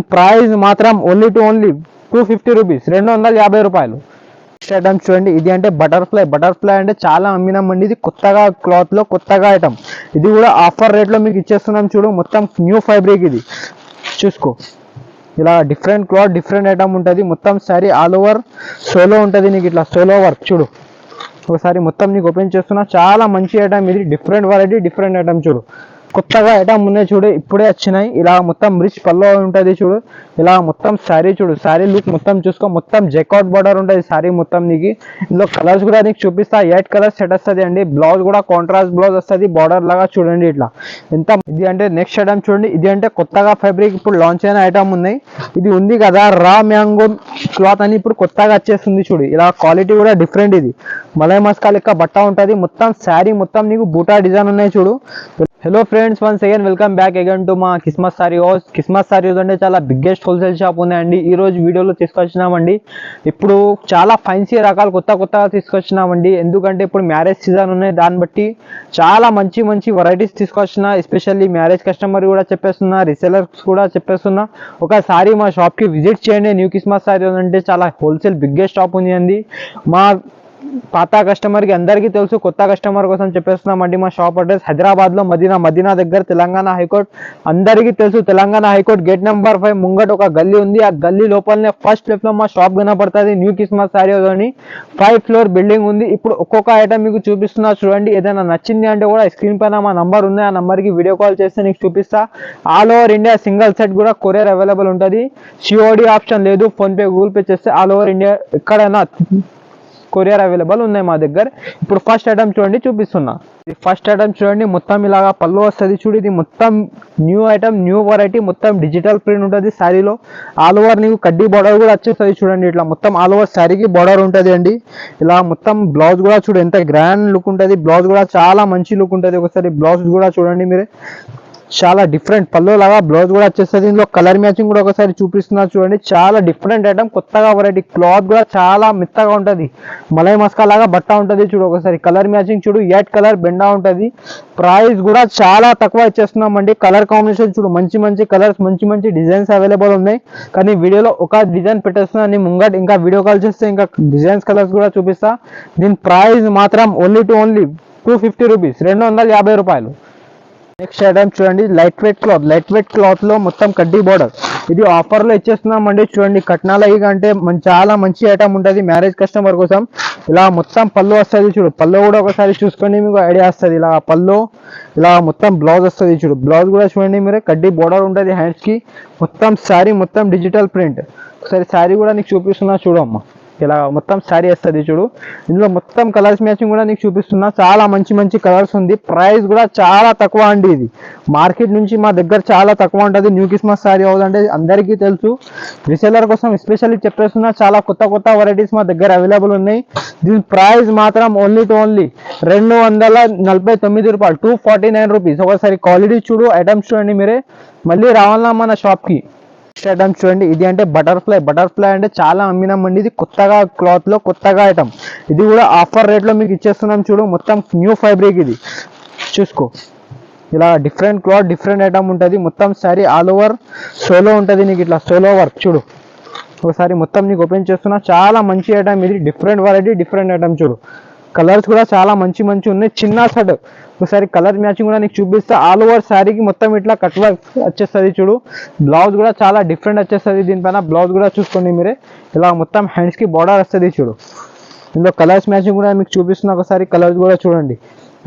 Price మాత్రం only two only two fifty rupees రెండు వందల యాభై రూపాయలు. నెక్స్ట్ ఐటమ్ చూడండి ఇది అంటే బటర్ఫ్లై బటర్ఫ్లై అంటే చాలా అమ్మినామండి ఇది కొత్తగా క్లాత్లో కొత్తగా ఐటమ్ ఇది కూడా ఆఫర్ రేట్లో మీకు ఇచ్చేస్తున్నాం చూడు మొత్తం న్యూ ఫ్యాబ్రిక్ ఇది. చూసుకో. ఇలా డిఫరెంట్ క్లాత్ డిఫరెంట్ ఐటమ్ ఉంటుంది. మొత్తం సారీ ఆల్ ఓవర్ సోలో ఉంటుంది నీకు ఇట్లా సోలో వర్క్ చూడు. ఒకసారి మొత్తం నీకు ఓపెన్ చేస్తున్నా. చాలా మంచి ఐటమ్ ఇది. డిఫరెంట్ వెరైటీ డిఫరెంట్ ఐటమ్ చూడు. కొత్తగా ఐటమ్ ఉన్నాయి చూడు ఇప్పుడే వచ్చినాయి. ఇలా మొత్తం రిచ్ పల్లో ఉంటుంది చూడు. ఇలా మొత్తం శారీ చూడు. శారీ లుక్ మొత్తం చూసుకో. మొత్తం జెకౌట్ బార్డర్ ఉంటుంది శారీ మొత్తం నీకు. ఇందులో కలర్స్ కూడా నీకు చూపిస్తా. ఎయిట్ కలర్స్ సెట్ వస్తుంది అండి. బ్లౌజ్ కూడా కాంట్రాస్ట్ బ్లౌజ్ వస్తుంది. బార్డర్ లాగా చూడండి ఇట్లా. ఎంత ఇది అంటే నెక్స్ట్ ఐటమ్ చూడండి. ఇది అంటే కొత్తగా ఫ్యాబ్రిక్ ఇప్పుడు లాంచ్ అయిన ఐటమ్ ఉన్నాయి ఇది ఉంది కదా రా మ్యాంగో క్లాత్ అని ఇప్పుడు కొత్తగా వచ్చేస్తుంది చూడు. ఇలా క్వాలిటీ కూడా డిఫరెంట్ ఇది. మలై మస్కా లెక్క బట్ట ఉంటుంది. మొత్తం శారీ మొత్తం నీకు బూటా డిజైన్ ఉన్నాయి చూడు. Hello friends once again welcome back again to మా కిస్మస్ సారీ హౌస్ కిస్మస్ సారీ హౌస్ అంటే చాలా బిగ్గెస్ట్ హోల్సేల్ షాప్ ఉన్నాయండి. ఈ రోజు వీడియోలో తీసుకొచ్చినామండి. ఇప్పుడు చాలా ఫైన్సీ రకాలు కొత్త కొత్తగా తీసుకొచ్చినామండి. ఎందుకంటే ఇప్పుడు మ్యారేజ్ సీజన్ ఉన్నాయి. దాన్ని బట్టి చాలా మంచి మంచి వెరైటీస్ తీసుకొచ్చిన ఎస్పెషల్లీ మ్యారేజ్ కస్టమర్ కూడా చెప్పేస్తున్నా రిసెలర్స్ కూడా చెప్పేస్తున్నా. ఒకసారి మా షాప్కి విజిట్ చేయండి. న్యూ కిస్మస్ సారీ హౌస్ అంటే చాలా హోల్సేల్ బిగ్గెస్ట్ షాప్ ఉంది అండి. మా పాత కస్టమర్కి అందరికీ తెలుసు కొత్త కస్టమర్ కోసం చెప్పేస్తున్నామండి మా షాప్ అడ్రస్ హైదరాబాద్లో మదీనా మదీనా దగ్గర తెలంగాణ హైకోర్టు. అందరికీ తెలుసు Telangana high court gate number five ముంగట ఒక గల్లీ ఉంది. ఆ గల్లీ లోపలనే ఫస్ట్లో మా షాప్ కనపడుతుంది. న్యూ కిస్మస్ సారీ అని ఫైవ్ ఫ్లోర్ బిల్డింగ్ ఉంది. ఇప్పుడు ఒక్కొక్క ఐటమ్ మీకు చూపిస్తున్నా చూడండి. ఏదైనా నచ్చింది అంటే కూడా స్క్రీన్ పైన మా నంబర్ ఉంది. ఆ నంబర్కి వీడియో కాల్ చేస్తే నీకు చూపిస్తా. All over India single set కూడా కొరియర్ అవైలబుల్ ఉంటుంది. సిఓడి ఆప్షన్ లేదు. ఫోన్పే గూగుల్ పే చేస్తే ఆల్ ఓవర్ ఇండియా ఎక్కడైనా కొరియర్ అవైలబుల్ ఉన్నాయి మా దగ్గర. ఇప్పుడు ఫస్ట్ ఐటమ్ చూడండి చూపిస్తున్నా. ఇది ఫస్ట్ ఐటమ్ చూడండి మొత్తం ఇలాగా పళ్ళు వస్తుంది చూడు ఇది మొత్తం న్యూ ఐటమ్ న్యూ వెరైటీ మొత్తం డిజిటల్ ప్రింట్ ఉంటుంది శారీలో. ఆల్ ఓవర్ నీకు కడ్డీ బార్డర్ కూడా వచ్చేస్తుంది చూడండి ఇట్లా మొత్తం ఆల్ ఓవర్ శారీకి బార్డర్ ఉంటుంది అండి. ఇలా మొత్తం బ్లౌజ్ కూడా చూడు ఎంత గ్రాండ్ లుక్ ఉంటుంది. బ్లౌజ్ కూడా చాలా మంచి లుక్ ఉంటుంది. ఒకసారి బ్లౌజ్ కూడా చూడండి మీరు. చాలా డిఫరెంట్ పళ్ళు లాగా బ్లౌజ్ కూడా వచ్చేస్తుంది. ఇందులో కలర్ మ్యాచింగ్ కూడా ఒకసారి చూపిస్తున్నారు చూడండి. చాలా డిఫరెంట్ ఐటమ్ కొత్తగా వెరైటీ క్లాత్ కూడా చాలా మెత్తగా ఉంటుంది. మలై మస్కా లాగా బట్ట ఉంటుంది చూడు ఒకసారి. కలర్ మ్యాచింగ్ చూడు. ఎయిట్ కలర్ బెండా ఉంటుంది. ప్రైస్ కూడా చాలా తక్కువ ఇచ్చేస్తున్నామండి. కలర్ కాంబినేషన్ చూడు. మంచి మంచి కలర్స్ మంచి మంచి డిజైన్స్ అవైలబుల్ ఉన్నాయి. కానీ వీడియోలో ఒక డిజైన్ పెట్టేస్తున్నాను ముంగట్ ఇంకా వీడియో కాల్ చేస్తే ఇంకా డిజైన్స్ కలర్స్ కూడా చూపిస్తా. దీని ప్రైస్ మాత్రం only two only two fifty rupees రెండు వందల యాభై రూపాయలు. నెక్స్ట్ ఐటమ్ చూడండి light weight cloth light weight క్లాత్లో మొత్తం కడ్డీ బోర్డర్ ఇది ఆఫర్లో ఇచ్చేస్తున్నామండి. చూడండి కట్నాల ఇక అంటే చాలా మంచి ఐటమ్ ఉంటుంది. మ్యారేజ్ కస్టమర్ కోసం ఇలా మొత్తం పళ్ళు వస్తుంది చూడు. పళ్ళు కూడా ఒకసారి చూసుకోండి మీకు ఐడియా వస్తుంది. ఇలా పళ్ళు ఇలా మొత్తం బ్లౌజ్ వస్తుంది చూడు. బ్లౌజ్ కూడా చూడండి మీరు కడ్డీ బోర్డర్ ఉంటుంది హ్యాండ్స్కి. మొత్తం శారీ మొత్తం డిజిటల్ ప్రింట్ ఒకసారి శారీ కూడా నీకు చూపిస్తున్నా చూడమ్మా. ఇలా మొత్తం శారీ వేస్తుంది చూడు. ఇందులో మొత్తం కలర్స్ మ్యాచింగ్ కూడా నీకు చూపిస్తున్నా. చాలా మంచి మంచి కలర్స్ ఉంది. ప్రైస్ కూడా చాలా తక్కువ అండి ఇది. మార్కెట్ నుంచి మా దగ్గర చాలా తక్కువ ఉంటుంది. న్యూ క్రిస్మస్ శారీ హౌస్ అంటే అందరికీ తెలుసు. రీసెలర్ కోసం ఎస్పెషల్లీ చెప్పేస్తున్నా చాలా కొత్త కొత్త వెరైటీస్ మా దగ్గర అవైలబుల్ ఉన్నాయి. దీని ప్రైస్ మాత్రం ఓన్లీ టు ఓన్లీ రెండు వందల నలభై తొమ్మిది రూపాయలు. టూ ఫార్టీ నైన్ రూపీస్ ఒకసారి క్వాలిటీ చూడు. ఐటమ్స్ చూడండి మీరే. మళ్ళీ రావాలా మన షాప్కి నెక్స్ట్ ఐటమ్ చూడండి. ఇది అంటే బటర్ఫ్లై బటర్ఫ్లై అంటే చాలా అమ్మినామండి ఇది కొత్తగా క్లాత్లో కొత్తగా ఐటమ్ ఇది కూడా ఆఫర్ రేట్లో మీకు ఇచ్చేస్తున్నాం చూడు. మొత్తం న్యూ ఫ్యాబ్రిక్ ఇది. చూసుకో. ఇలా డిఫరెంట్ క్లాత్ డిఫరెంట్ ఐటమ్ ఉంటుంది. మొత్తం శారీ ఆల్ ఓవర్ సోలో ఉంటుంది నీకు ఇట్లా సోలో వర్క్ చూడు. ఒకసారి మొత్తం నీకు ఓపెన్ చేస్తున్నా. చాలా మంచి ఐటమ్ ఇది. డిఫరెంట్ వెరైటీ డిఫరెంట్ ఐటమ్ చూడు. కలర్స్ కూడా చాలా మంచి మంచి ఉన్నాయి. చిన్న సెట్ ఒకసారి కలర్ మ్యాచింగ్ కూడా నీకు చూపిస్తే. ఆల్ ఓవర్ శారీకి మొత్తం ఇట్లా కట్ వర్క్ వచ్చేస్తుంది చూడు. బ్లౌజ్ కూడా చాలా డిఫరెంట్ వచ్చేస్తుంది. దీనిపైన బ్లౌజ్ కూడా చూసుకోండి మీరే. ఇలా మొత్తం హ్యాండ్స్కి బార్డర్ వస్తుంది చూడు. ఇందులో కలర్స్ మ్యాచింగ్ కూడా మీకు చూపిస్తున్నా ఒకసారి. కలర్స్ కూడా చూడండి.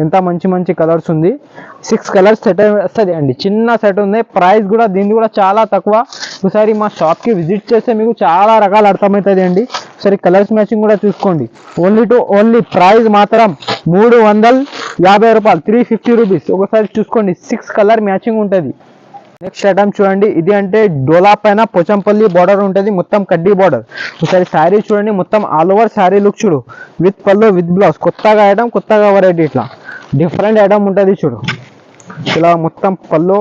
ఎంత మంచి మంచి కలర్స్ ఉంది. సిక్స్ కలర్స్ సెట్ వస్తుంది అండి. చిన్న సెట్ ఉంది. ప్రైస్ కూడా దీన్ని కూడా చాలా తక్కువ. ఒకసారి మా షాప్కి విజిట్ చేస్తే మీకు చాలా రకాలు అర్థమవుతుంది అండి. ఒకసారి కలర్స్ మ్యాచింగ్ కూడా చూసుకోండి. ఓన్లీ టు ఓన్లీ ప్రైస్ మాత్రం మూడు వందల యాభై రూపాయలు త్రీ ఫిఫ్టీ రూపీస్ ఒకసారి చూసుకోండి సిక్స్ కలర్ మ్యాచింగ్ ఉంటుంది. నెక్స్ట్ ఐటమ్ చూడండి ఇది అంటే డోలా పైన పోచంపల్లి బార్డర్ ఉంటుంది మొత్తం కడ్డీ బార్డర్ ఒకసారి శారీ చూడండి మొత్తం ఆల్ ఓవర్ శారీ లుక్ చూడు. విత్ పళ్ళు విత్ బ్లౌజ్ కొత్తగా ఐటమ్ కొత్తగా వెరైటీ ఇట్లా. డిఫరెంట్ ఐటమ్ ఉంటుంది చూడు. ఇలా మొత్తం పళ్ళు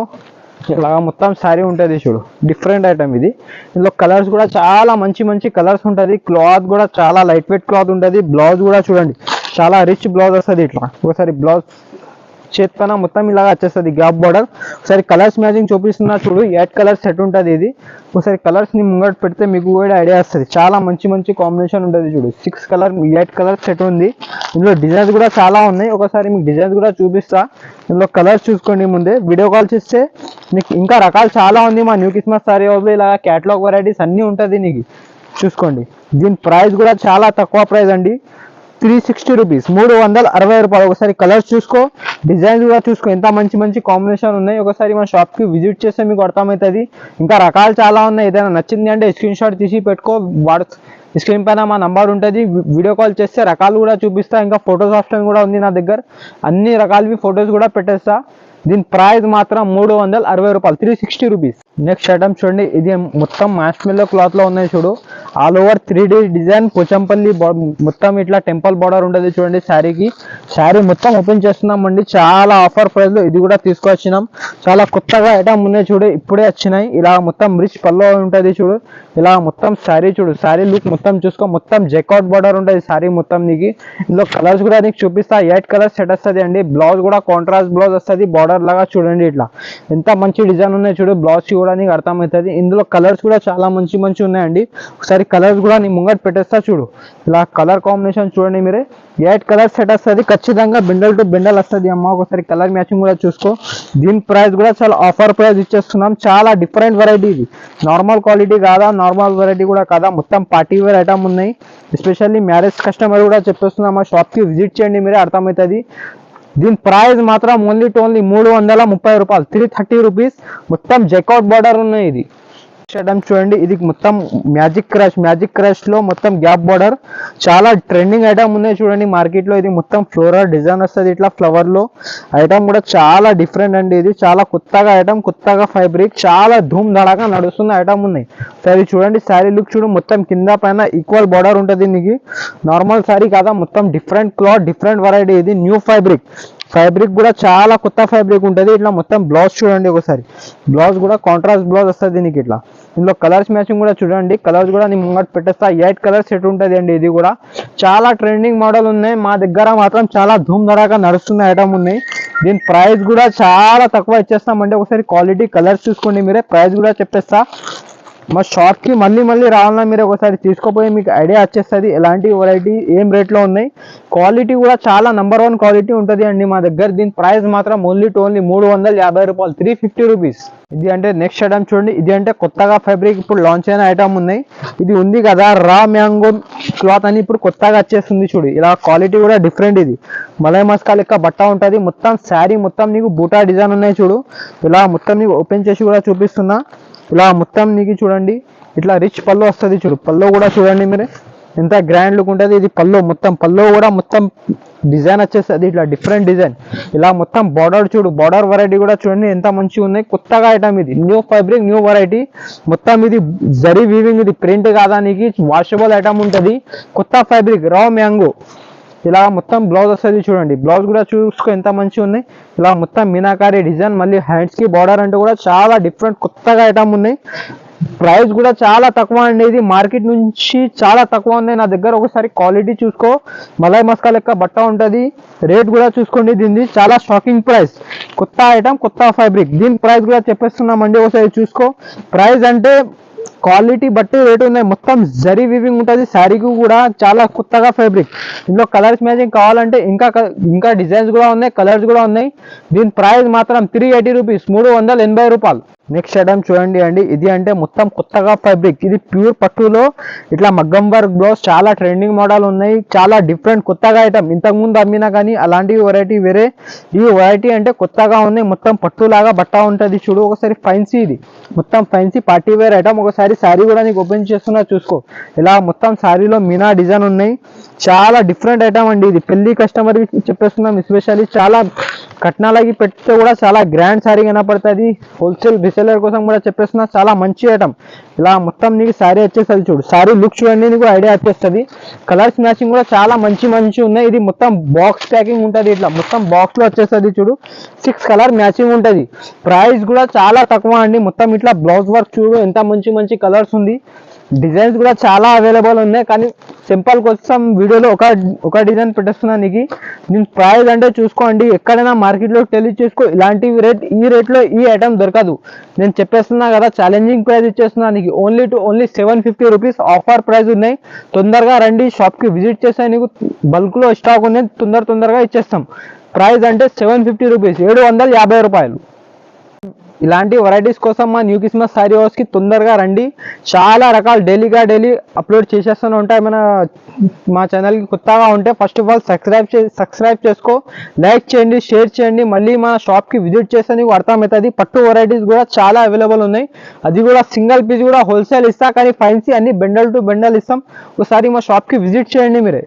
ఇలా మొత్తం శారీ ఉంటుంది చూడు. డిఫరెంట్ ఐటమ్ ఇది. ఇందులో కలర్స్ కూడా చాలా మంచి మంచి కలర్స్ ఉంటుంది. క్లాత్ కూడా చాలా లైట్ వెయిట్ క్లాత్ ఉంటుంది. బ్లౌజ్ కూడా చూడండి. చాలా రిచ్ బ్లౌజ్ వస్తుంది ఇట్లా. ఒకసారి బ్లౌజ్ చేతిపైన మొత్తం ఇలాగా వచ్చేస్తుంది. గ్యాప్ బార్డర్ ఒకసారి కలర్స్ మ్యాచింగ్ చూపిస్తున్నా చూడు. ఎయిట్ కలర్ సెట్ ఉంటుంది ఇది. ఒకసారి కలర్స్ని ముంగట్ ముంగట పెడితే మీకు కూడా ఐడియా వస్తుంది. చాలా మంచి మంచి కాంబినేషన్ ఉంటుంది చూడు. Six colour eight colour set ఉంది. ఇందులో డిజైన్స్ కూడా చాలా ఉన్నాయి. ఒకసారి మీకు డిజైన్స్ కూడా చూపిస్తా. ఇందులో కలర్స్ చూసుకోండి ముందే. వీడియో కాల్ చేస్తే నీకు ఇంకా రకాలు చాలా ఉంది. మా న్యూ క్రిస్మస్ సారీ వద్దు ఇలా క్యాటలాగ్ వెరైటీస్ అన్నీ ఉంటుంది నీకు. చూసుకోండి. దీని ప్రైస్ కూడా చాలా తక్కువ ప్రైస్ అండి. త్రీ సిక్స్టీ రూపీస్ మూడు వందల అరవై రూపాయలు. ఒకసారి కలర్స్ చూసుకో. డిజైన్స్ కూడా చూసుకో. ఎంత మంచి మంచి కాంబినేషన్ ఉన్నాయి. ఒకసారి మా షాప్కి విజిట్ చేస్తే మీకు అర్థమవుతుంది. ఇంకా రకాలు చాలా ఉన్నాయి. ఏదైనా నచ్చింది అంటే స్క్రీన్ షాట్ తీసి పెట్టుకో. వాడు స్క్రీన్ పైన మా నంబర్ ఉంటుంది. వీడియో కాల్ చేస్తే రకాలు కూడా చూపిస్తా. ఇంకా ఫొటోస్ ఆప్షన్ కూడా ఉంది నా దగ్గర. అన్ని రకాలవి ఫొటోస్ కూడా పెట్టేస్తా. దీని ప్రైస్ మాత్రం మూడు వందల అరవై రూపాయలు. Three sixty rupees next item చూడండి. ఇది మొత్తం మ్యాష్మిల్లో క్లాత్లో ఉన్నాయి చూడు. All over three D design Pochampally మొత్తం ఇట్లా టెంపుల్ బార్డర్ ఉంటుంది చూడండి శారీకి. శారీ మొత్తం ఓపెన్ చేస్తున్నామండి. చాలా ఆఫర్ ప్రైస్లో ఇది కూడా తీసుకొచ్చినాం. చాలా కొత్తగా ఐటమ్ ఉన్నాయి చూడు ఇప్పుడే వచ్చినాయి. ఇలా మొత్తం రిచ్ పల్లో ఉంటుంది చూడు. ఇలా మొత్తం శారీ చూడు శారీ లుక్ మొత్తం చూసుకో మొత్తం జెకౌట్ బార్డర్ ఉంటుంది శారీ మొత్తం నీకు. ఇందులో కలర్స్ కూడా నీకు చూపిస్తా. ఎయిట్ కలర్స్ సెట్ వస్తుంది అండి. బ్లౌజ్ కూడా కాంట్రాస్ట్ బ్లౌజ్ వస్తుంది బార్డర్ లాగా చూడండి ఇట్లా. ఎంత మంచి డిజైన్ ఉన్నాయి చూడు బ్లౌజ్ కూడా నీకు అర్థమవుతుంది. ఇందులో కలర్స్ కూడా చాలా మంచి మంచి ఉన్నాయండి. ఒకసారి కలర్స్ కూడా నీ ముంగట పెట్టేస్తా చూడు. ఇలా కలర్ కాంబినేషన్ చూడండి మీరే. ఎయిట్ కలర్ సెట్ వస్తుంది ఖచ్చితంగా బిండల్ టు బిండల్ వస్తుంది అమ్మ. ఒకసారి కలర్ మ్యాచింగ్ కూడా చూసుకో. దీని ప్రైస్ కూడా చాలా ఆఫర్ ప్రైస్ ఇచ్చేస్తున్నాం. చాలా డిఫరెంట్ వెరైటీ ఇది. నార్మల్ క్వాలిటీ కాదా నార్మల్ వెరైటీ కూడా కాదా మొత్తం పార్టీ వేర్ ఐటమ్ ఉన్నాయి. ఎస్పెషల్లీ మ్యారేజ్ కస్టమర్ కూడా చెప్పేస్తున్నాం మా షాప్కి విజిట్ చేయండి మీరే అర్థమవుతుంది. దీని ప్రైస్ మాత్రం ఓన్లీ టు ఓన్లీ మూడు వందల ముప్పై రూపాయలు. త్రీ థర్టీ రూపీస్ మొత్తం జెకౌట్ బార్డర్ ఉన్నాయి ఇది. చేయడం చూడండి ఇది మొత్తం మ్యాజిక్ క్రష్ మ్యాజిక్ క్రష్లో మొత్తం గ్యాప్ బార్డర్. చాలా ట్రెండింగ్ ఐటమ్ ఉన్నాయి చూడండి మార్కెట్లో ఇది మొత్తం ఫ్లోరల్ డిజైన్ వస్తుంది ఇట్లా ఫ్లవర్లో ఐటమ్ కూడా చాలా డిఫరెంట్ అండి ఇది. చాలా కొత్తగా ఐటమ్ కొత్తగా ఫైబ్రిక్ చాలా ధూమ్ ధడాగా నడుస్తుంది ఐటమ్ ఉన్నాయి. సరే చూడండి శారీ లుక్ చూడు మొత్తం కింద పైన ఈక్వల్ బార్డర్ ఉంటుంది దీనికి నార్మల్ శారీ కాదా మొత్తం డిఫరెంట్ క్లాత్ డిఫరెంట్ వెరైటీ ఇది. న్యూ ఫైబ్రిక్ ఫ్యాబ్రిక్ కూడా చాలా కొత్త ఫ్యాబ్రిక్ ఉంటుంది. ఇట్లా మొత్తం బ్లౌజ్ చూడండి ఒకసారి. బ్లౌజ్ కూడా కాంట్రాస్ట్ బ్లౌజ్ వస్తుంది దీనికి ఇట్లా. ఇందులో కలర్స్ మ్యాచింగ్ కూడా చూడండి. కలర్స్ కూడా నేను ముంగట పెట్టేస్తా. ఎయిట్ కలర్స్ సెట్ ఉంటుంది అండి ఇది కూడా. చాలా ట్రెండింగ్ మోడల్ ఉన్నాయి. మా దగ్గర మాత్రం చాలా ధూమ్ ధరాగా నడుస్తున్న ఐటమ్ ఉన్నాయి. దీని ప్రైస్ కూడా చాలా తక్కువ ఇచ్చేస్తామండి. ఒకసారి క్వాలిటీ కలర్స్ చూసుకోండి మీరే. ప్రైస్ కూడా చెప్పేస్తా. మా షాప్కి మళ్ళీ మళ్ళీ రావాలన్నా మీరు ఒకసారి తీసుకోపోయి మీకు ఐడియా వచ్చేస్తుంది. ఎలాంటి వెరైటీ ఏం రేట్లో ఉన్నాయి. క్వాలిటీ కూడా చాలా నెంబర్ వన్ క్వాలిటీ ఉంటుంది అండి మా దగ్గర. దీని ప్రైస్ మాత్రం ఓన్లీ టు ఓన్లీ మూడు వందల యాభై రూపాయలు త్రీ ఫిఫ్టీ రూపీస్ ఇది అంటే నెక్స్ట్ ఐటమ్ చూడండి. ఇది అంటే కొత్తగా ఫ్యాబ్రిక్ ఇప్పుడు లాంచ్ అయిన ఐటమ్ ఉన్నాయి. ఇది ఉంది కదా రా మ్యాంగో క్లాత్ అని ఇప్పుడు కొత్తగా వచ్చేస్తుంది చూడు. ఇలా క్వాలిటీ కూడా డిఫరెంట్ ఇది. మలై మస్కా లెక్క బట్ట ఉంటుంది. మొత్తం శారీ మొత్తం నీకు బూటా డిజైన్ ఉన్నాయి చూడు. ఇలా మొత్తం నీకు ఓపెన్ చేసి కూడా చూపిస్తున్నా. ఇలా మొత్తం నీకు చూడండి ఇట్లా రిచ్ పళ్ళు వస్తుంది చూడు. పళ్ళు కూడా చూడండి మీరు. ఎంత గ్రాండ్ లుక్ ఉంటుంది. ఇది పళ్ళు మొత్తం పళ్ళు కూడా మొత్తం డిజైన్ వచ్చేస్తుంది. ఇట్లా డిఫరెంట్ డిజైన్ ఇలా మొత్తం బార్డర్ చూడు బార్డర్ వెరైటీ కూడా చూడండి. ఎంత మంచిగా ఉన్నాయి. కొత్తగా ఐటమ్ ఇది. న్యూ ఫ్యాబ్రిక్ న్యూ వెరైటీ మొత్తం ఇది జరీ వీవింగ్ ఇది ప్రింట్ కాదా నీకు? వాషబుల్ ఐటమ్ ఉంటుంది. కొత్త ఫ్యాబ్రిక్ రా మ్యాంగో ఇలా మొత్తం బ్లౌజ్ వస్తుంది చూడండి. బ్లౌజ్ కూడా చూసుకో ఎంత మంచిగా ఉంది ఇలా మొత్తం మీనాకారి డిజైన్ మళ్ళీ హ్యాండ్స్కి బార్డర్ అంటే కూడా చాలా డిఫరెంట్ కొత్తగా ఐటమ్ ఉన్నాయి. ప్రైస్ కూడా చాలా తక్కువ అండి. ఇది మార్కెట్ నుంచి చాలా తక్కువ ఉన్నాయి. నా దగ్గర ఒకసారి క్వాలిటీ చూసుకో. మలై మస్కా లెక్క బట్ట ఉంటుంది. రేట్ కూడా చూసుకోండి. దీనిది చాలా షాకింగ్ ప్రైస్ కొత్త ఐటమ్ కొత్త ఫ్యాబ్రిక్ దీని ప్రైస్ కూడా చెప్పేస్తున్నామండి. ఒకసారి చూసుకో. ప్రైస్ అంటే క్వాలిటీ బట్టి రేట్ ఉన్నాయి. మొత్తం జరీ వివింగ్ ఉంటుంది. శారీకి కూడా చాలా కొత్తగా ఫ్యాబ్రిక్ ఇందులో కలర్స్ మ్యాచింగ్ కావాలంటే ఇంకా ఇంకా డిజైన్స్ కూడా ఉన్నాయి కలర్స్ కూడా ఉన్నాయి. దీని ప్రైస్ మాత్రం త్రీ ఎయిటీ రూపీస్ మూడు వందల ఎనభై రూపాయలు. నెక్స్ట్ ఐటమ్ చూడండి అండి. ఇది అంటే మొత్తం కొత్తగా ఫ్యాబ్రిక్ ఇది ప్యూర్ పట్టులో ఇట్లా మగ్గం వర్క్ బ్లౌజ్ చాలా ట్రెండింగ్ మోడల్ ఉన్నాయి. చాలా డిఫరెంట్ కొత్తగా ఐటమ్ ఇంతకుముందు అమ్మినా కానీ అలాంటి వెరైటీ వేరే. ఈ వెరైటీ అంటే కొత్తగా ఉన్నాయి. మొత్తం పట్టులాగా బట్ట ఉంటుంది. చూడు ఒకసారి ఫైన్సీ ఇది. మొత్తం ఫైన్సీ పార్టీ వేర్ ఐటమ్ ఒకసారి శారీ కూడా నీకు ఓపెన్ చేస్తున్నా చూసుకో. ఇలా మొత్తం శారీలో మీనా డిజైన్ ఉన్నాయి. చాలా డిఫరెంట్ ఐటమ్ అండి ఇది. పెళ్ళి కస్టమర్ చెప్పేస్తున్నాం. ఎస్పెషల్లీ చాలా కట్నాలకి పెడితే కూడా చాలా గ్రాండ్ శారీ కనపడుతుంది. హోల్సేల్ రీసెలర్ కోసం కూడా చెప్పేస్తున్నా చాలా మంచి ఐటమ్ ఇలా మొత్తం నీకు శారీ వచ్చేస్తుంది చూడు. శారీ లుక్ చూడండి నీకు ఐడియా వచ్చేస్తుంది. కలర్స్ మ్యాచింగ్ కూడా చాలా మంచి మంచి ఉన్నాయి. ఇది మొత్తం బాక్స్ ప్యాకింగ్ ఉంటుంది ఇట్లా. మొత్తం బాక్స్లో వచ్చేస్తుంది చూడు. సిక్స్ కలర్ మ్యాచింగ్ ఉంటుంది. ప్రైస్ కూడా చాలా తక్కువ అండి. మొత్తం ఇట్లా బ్లౌజ్ వర్క్ చూడు. ఎంత మంచి మంచి కలర్స్ ఉంది. డిజైన్స్ కూడా చాలా అవైలబుల్ ఉన్నాయి. కానీ సింపుల్ కోసం వీడియోలో ఒక ఒక డిజైన్ పెట్టేస్తున్నాను నీకు. దీని ప్రైస్ అంటే చూసుకోండి. ఎక్కడైనా మార్కెట్లో టెలి చేసుకో ఇలాంటి రేట్ ఈ రేట్లో ఈ ఐటమ్ దొరకదు. నేను చెప్పేస్తున్నా కదా ఛాలెంజింగ్ ప్రైస్ ఇచ్చేస్తున్నా నీకు. Only two only seven fifty rupees offer price ఉన్నాయి. తొందరగా రండి. షాప్కి విజిట్ చేస్తే నీకు. బల్క్లో స్టాక్ ఉంది. తొందర తొందరగా ఇచ్చేస్తాం. ప్రైస్ అంటే సెవెన్ ఫిఫ్టీ రూపీస్ ఏడు వందల యాభై రూపాయలు. ఇలాంటి వెరైటీస్ కోసం మా న్యూ క్రిస్మస్ సారీ హౌస్కి తొందరగా రండి. చాలా రకాలు డైలీగా డైలీ అప్లోడ్ చేసేస్తూనే ఉంటాయి. మన మా ఛానల్కి కొత్తగా ఉంటే ఫస్ట్ ఆఫ్ ఆల్ సబ్స్క్రైబ్ చే సబ్స్క్రైబ్ చేసుకో. లైక్ చేయండి షేర్ చేయండి. మళ్ళీ మా షాప్కి విజిట్ చేస్తే నీకు అర్థమవుతుంది. పట్టు వెరైటీస్ కూడా చాలా అవైలబుల్ ఉన్నాయి. అది కూడా సింగిల్ పీస్ కూడా హోల్సేల్ ఇస్తా. కానీ ఫైన్సీ అన్ని బెండల్ టు బెండల్ ఇస్తాం. ఒకసారి మా షాప్కి విజిట్ చేయండి మీరే.